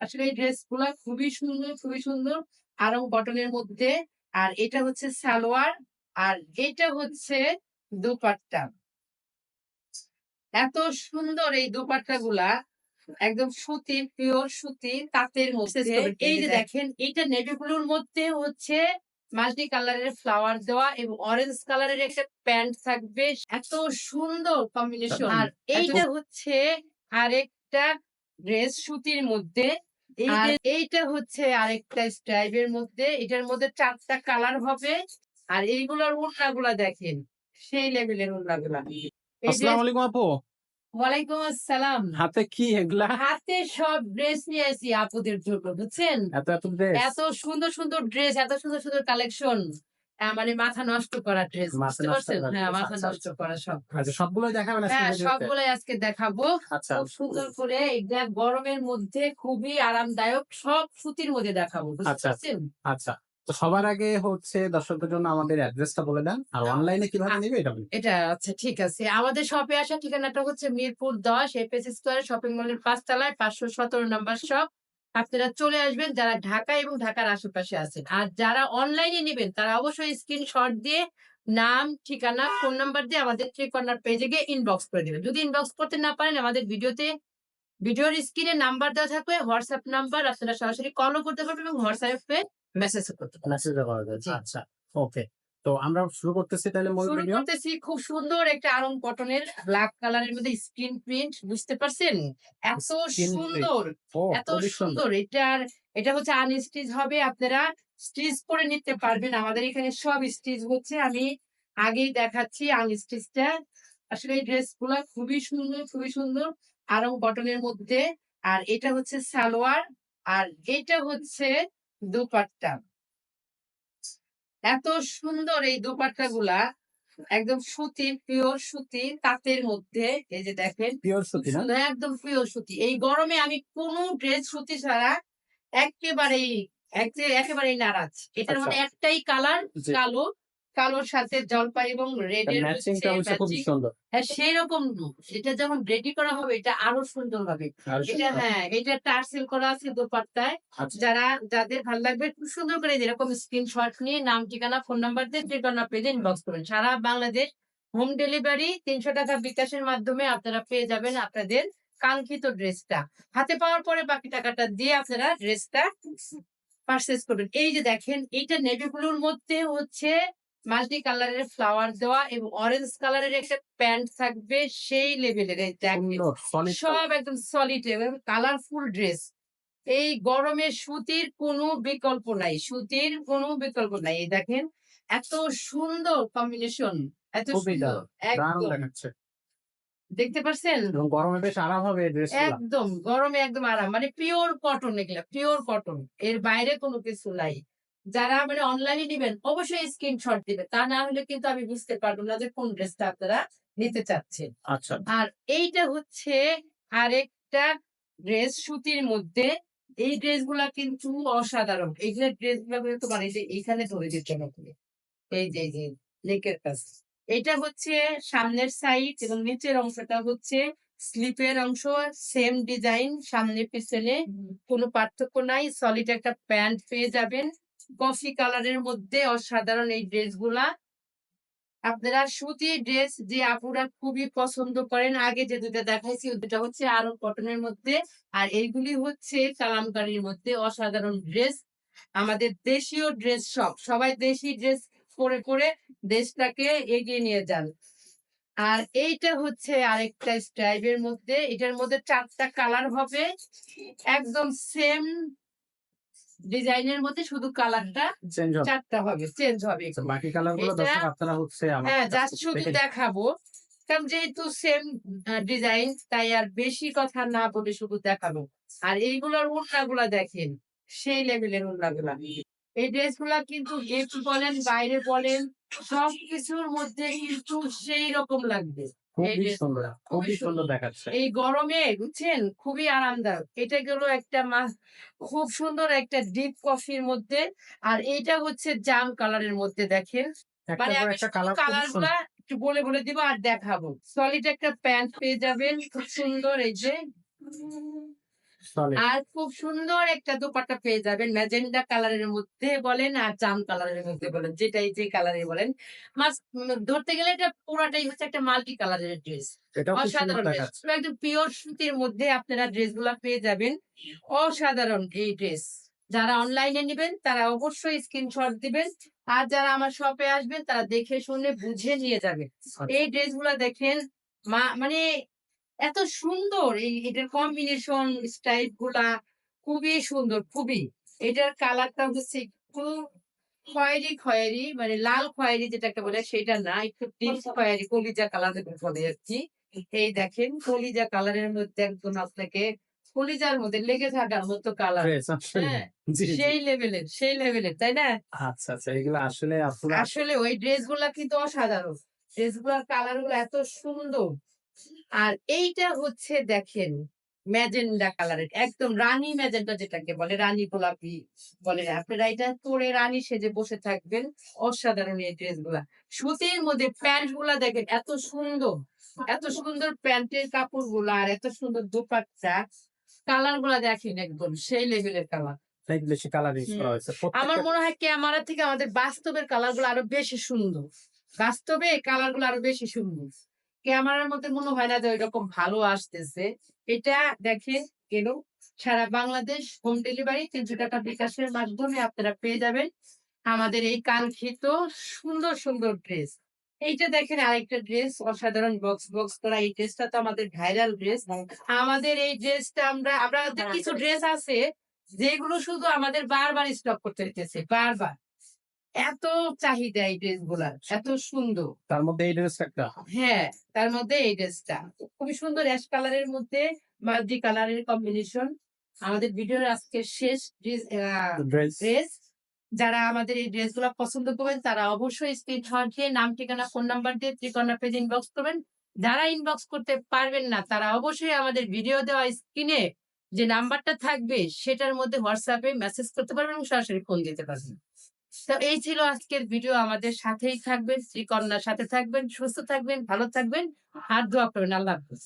আসলে এই ড্রেসগুলা খুবই সুন্দর খুবই সুন্দর। আরং বটনের মধ্যে। আর এটা হচ্ছে সালোয়ার। আর এটা হচ্ছে দুপাট্টা। এত সুন্দর এই দুপাট্টা গুলা একদম সুতির পিওর সুতি তাঁতের মধ্যে। এই যে দেখেন এইটা নেভি ব্লুর মধ্যে হচ্ছে মাল্টি কালারের ফ্লাওয়ার দেওয়া এবং অরেঞ্জ কালারের একটা প্যান্ট থাকবে। এত সুন্দর কম্বিনেশন আর এইটা হচ্ছে আরেকটা ড্রেস সুতির মধ্যে। এই যে এইটা হচ্ছে আরেকটা স্ট্রাইপের মধ্যে এটার মধ্যে চারটা কালার হবে। আর এইগুলোর ওড়নাগুলা দেখেন সেই লেভেলের ওড়নাগুলা আসসালামু আলাইকুম আপু। ওয়ালাইকুম আসসালাম। হাতে কি এগুলা? হাতে সব ড্রেস নিয়ে আসি আপুদের জন্য বুঝছেন? এত সুন্দর সুন্দর ড্রেস এত সুন্দর সুন্দর কালেকশন মানে মাথা নষ্ট করা ড্রেস বুঝতে পারছেন? হ্যাঁ মাথা আচ্ছা, নষ্ট করা সব আচ্ছা সবগুলোই দেখাবেন হ্যাঁ? সবগুলোই আজকে দেখাবো। আচ্ছা। খুব সুন্দর করে এটা গরমের মধ্যে খুবই আরামদায়ক সব সুতির মধ্যে দেখাবো বুঝতে আচ্ছা। পারছেন? আচ্ছা তো সবার আগে হচ্ছে দর্শকদের জন্য আমাদের অ্যাড্রেসটা বলে দেন আর অনলাইনে কীভাবে নিবে এটা এটা আচ্ছা ঠিক আছে। আমাদের শপে আসা ঠিকানাটা হচ্ছে মিরপুর দশ এপিএস স্কোয়ার শপিং মলের পাঁচতলায় পাঁচশো সতেরো নম্বর শপ। আপনারা চলে আসবেন যারা ঢাকা এবং ঢাকার আশেপাশে আছেন। আর যারা অনলাইনে নেবেন তারা অবশ্যই স্ক্রিনশট দিয়ে নাম ঠিকানা ফোন নাম্বার দিয়ে আমাদের থ্রি কর্নার পেজে গিয়ে ইনবক্স করে দেবেন। যদি ইনবক্স করতে না পারেন আমাদের ভিডিওতে ভিডিওর স্ক্রিনে নাম্বার দেওয়া থাকবে হোয়াটসঅ্যাপ নাম্বার আপনারা সরাসরি কলও করতে পারবেন এবং হোয়াটসঅ্যাপে মেসেজও করতে পারবেন। মেসেজে আচ্ছা ওকে তো আমরা শুরু করতেছি তাহলে শুরু ভিডিও করতেছি খুব সুন্দর একটা আরং কটনের ব্ল্যাক কালারের মধ্যে স্ক্রিন প্রিন্ট বুঝতে পারছেন? এত সুন্দর এত সুন্দর। এটার এটা হচ্ছে আনস্টিচ হবে আপনারা স্টিচ করে নিতে পারবেন। আমাদের এখানে সব স্টিচ হচ্ছে। আমি আগেই দেখাচ্ছি আনস্টিচটা আসলে এই ড্রেসগুলা খুবই সুন্দর খুবই সুন্দর আরং বটনের মধ্যে। আর এটা হচ্ছে সালোয়ার আর এটা হচ্ছে দুপাট্টা। এত সুন্দর এই দোপাট্টা গুলা একদম সুতি পিওর সুতি তাঁতের মধ্যে এই যে দেখেন পিওর সুতি না? একদম পিওর সুতি। এই গরমে আমি কোনো ড্রেস সুতি ছাড়া একেবারেই একে- একেবারেই নারাজ। এটার মধ্যে মানে একটাই কালার কালো কালোর সাথে জলপাই এবং রেড এর ম্যাচিংটা হচ্ছে খুবই সুন্দর। হ্যাঁ সেই রকম এটা যখন রেডি করা হবে এটা আরও সুন্দর হবে এটা হ্যাঁ এটা টার্সেল করা আছে দোপাট্টায়। আচ্ছা। যারা যাদের ভালো লাগবে খুব সুন্দর করে এরকম স্ক্রিনশট নিয়ে নাম ঠিকানা ফোন নাম্বার দিয়ে ঠিকানা পেজে ইনবক্স করবেন। সারা বাংলাদেশ হোম ডেলিভারি তিনশো টাকা বিকাশের মাধ্যমে আপনারা পেয়ে যাবেন আপনাদের কাঙ্ক্ষিত ড্রেসটা। হাতে পাওয়ার পরে বাকি টাকাটা দিয়ে আপনারা ড্রেসটা পারচেস করবেন। এই যে দেখেন এইটা নেভি ব্লুর মধ্যে হচ্ছে মাল্টি কালারের ফ্লাওয়ার দেওয়া এবং অরেঞ্জ কালারের একটা প্যান্ট থাকবে সেই লেভেলের সব একদম সলিড এবং কালারফুল ড্রেস এই গরমে সুতির কোনো বিকল্প নাই সুতির কোনো বিকল্প নাই এই দেখেন। এত সুন্দর কম্বিনেশন এত সুন্দর দেখতে পাচ্ছেন গরমে বেশ আরাম হবে একদম গরমে একদম আরাম মানে পিওর কটন এগুলা পিওর কটন এর বাইরে কোনো কিছু নাই। যারা মানে অনলাইনে নেবেন অবশ্যই স্ক্রিনশট দিবেন তা না হলে কিন্তু আমি বুঝতে পারব না যে কোন ড্রেসটা আপনারা নিতে চাচ্ছেন। আচ্ছা। আর এইটা হচ্ছে আরেকটা ড্রেস সুতির মধ্যে। এই ড্রেসগুলা কিন্তু অসাধারণ। এইগুলো ড্রেসগুলা কিন্তু মানে এইখানে ধরে দিচ্ছে নাকি এই যে এই যে লেকের কাজ এটা হচ্ছে সামনের সাইড এবং নিচের অংশটা হচ্ছে স্লিপের অংশ। সেম ডিজাইন সামনে পিছনে কোনো পার্থক্য নাই। সলিড একটা প্যান্ট পেয়ে যাবেন। কফি কালারের মধ্যে অসাধারণ এই ড্রেসগুলা আপনারা সুতি ড্রেস যে আপুরা খুবই পছন্দ করেন, আগে যে দুটো দেখাইছি দুটো হচ্ছে আরও কটনের মধ্যে। আর এইগুলি হচ্ছে কালামকারীর মধ্যে অসাধারণ ড্রেস আমাদের দেশীয় ড্রেস সব সবাই দেশি ড্রেস পরে পরে দেশটাকে এগিয়ে নিয়ে যান। আর এইটা হচ্ছে আরেকটা স্টাইলের মধ্যে, এটার মধ্যে চারটা কালার হবে। একদম সেম ডিজাইনের মধ্যে শুধু কালারটা চারটা হবে চেঞ্জ হবে আচ্ছা, বাকি কালারগুলো দর্শক আপনারা হচ্ছে হ্যাঁ জাস্ট শুধু দেখাবো। কারণ যেহেতু সেম ডিজাইন তাই আর বেশি কথা না বলে শুধু দেখাবো। আর এইগুলোর ওড়নাগুলা দেখেন সেই লেভেলের ওড়নাগুলা এই ড্রেসগুলা কিন্তু গিফট বলেন বাইরে বলেন সব কিছুর মধ্যে কিন্তু সেই রকম লাগবে এই গরমে বুঝছেন? খুবই আরামদায়ক। এটা গেল একটা মা- খুব সুন্দর একটা ডিপ কফির মধ্যে। আর এইটা হচ্ছে জাম কালারের মধ্যে দেখেন? মানে আমি একটা কালার কালারগুলা একটু বলে বলে দিব আর দেখাবো। সলিড একটা প্যান্ট পেয়ে যাবেন খুব সুন্দর এই যে। আর খুব সুন্দর একটা দোপাট্টা পেয়ে যাবেন। ম্যাজেন্ডা কালারের মধ্যে বলেন আর জাম কালারের মধ্যে বলেন যেটাই যে কালারে বলেন। মাস ধরতে গেলে এটা পুরাটাই হচ্ছে একটা মাল্টি কালারের ড্রেস। অসাধারণ একদম পিওর সুতির মধ্যে আপনারা ড্রেসগুলা পেয়ে যাবেন। অসাধারণ এই ড্রেস। যারা অনলাইনে নেবেন তারা অবশ্যই স্ক্রিনশট দিবেন। আর যারা আমার শপে আসবেন তারা দেখে শুনে বুঝে নিয়ে যাবেন। এই ড্রেসগুলা দেখেন মা মানে এত সুন্দর এই এটার কম্বিনেশন স্টাইলগুলা খুবই সুন্দর খুবই। এটার কালারটা হচ্ছে একটু খয়েরি খয়েরি মানে লাল খয়েরি যেটাকে বলে সেটা না একটু ডিপ খয়েরি কলিজা কালার বলে কি এই দেখেন কলিজা কালারের মধ্যে একদম আপনাকে কলিজার মধ্যে লেগে থাকার মতো কালার Dress হ্যাঁ। সেই লেভেলের সেই লেভেলের তাই না? আচ্ছা আচ্ছা এগুলো আসলে আসলে ওই ড্রেসগুলা কিন্তু অসাধারণ। ড্রেসগুলার কালারগুলো এত সুন্দর। আর এইটা হচ্ছে দেখেন ম্যাজেন্ডা কালারের একদম রানী ম্যাজেন্ডা যেটাকে বলে রানী গোলাপি বলে। আপনারা এটা পরে রানী সেজে বসে থাকবেন অসাধারণ এই ড্রেসগুলা সুতির মধ্যে প্যান্টগুলা দেখেন এত সুন্দর এত সুন্দর প্যান্টের কাপড়গুলা আর এত সুন্দর দোপাট্টা কালারগুলা দেখেন একদম সেই লেভেলের কালার। বেশি কালার আমার মনে হয় ক্যামেরা থেকে আমাদের বাস্তবের কালারগুলো আরও বেশি সুন্দর। বাস্তবে কালারগুলো আরও বেশি সুন্দর। ক্যামেরার মধ্যে মনে হয় না যে ওইরকম ভালো আসতেছে। এটা দেখেন কেন? সারা বাংলাদেশ হোম ডেলিভারি তিনশো টাকা বিকাশের মাধ্যমে আপনারা পেয়ে যাবেন আমাদের এই কাঙ্ক্ষিত সুন্দর সুন্দর ড্রেস এইটা দেখেন আরেকটা ড্রেস অসাধারণ বক্স বক্স করা এই ড্রেসটা তো আমাদের ভাইরাল ড্রেস আমাদের এই ড্রেসটা আমরা আমরা কিছু ড্রেস আছে যেগুলো শুধু আমাদের বারবার স্টক করতে হইতেছে বারবার। এত চাহিদা এই ড্রেসগুলার এত সুন্দর। তার মধ্যে এই ড্রেসটা একটা। হ্যাঁ তার মধ্যে এই ড্রেসটা। খুবই সুন্দর অ্যাশ কালারের মধ্যে মাল্টি কালারের কম্বিনেশন। আমাদের ভিডিওর আজকে শেষ ড্রেস ড্রেস। যারা আমাদের এই ড্রেসগুলা পছন্দ করবেন তারা অবশ্যই স্ক্রিনশট দিয়ে নাম ঠিকানা ফোন নাম্বার দিয়ে ত্রিকর্ণা পেজ ইনবক্স করবেন। যারা ইনবক্স করতে পারবেন না তারা অবশ্যই আমাদের ভিডিও দেওয়া স্ক্রিনে যে নাম্বারটা থাকবে সেটার মধ্যে হোয়াটসঅ্যাপে মেসেজ করতে পারবেন এবং সরাসরি ফোন দিতে পারবেন। তো এই ছিল আজকের ভিডিও আমাদের সাথেই থাকবেন, শ্রীকন্যার সাথে থাকবেন, সুস্থ থাকবেন, ভালো থাকবেন। হাত দোয়া করবেন আল্লাহ হাফিজ।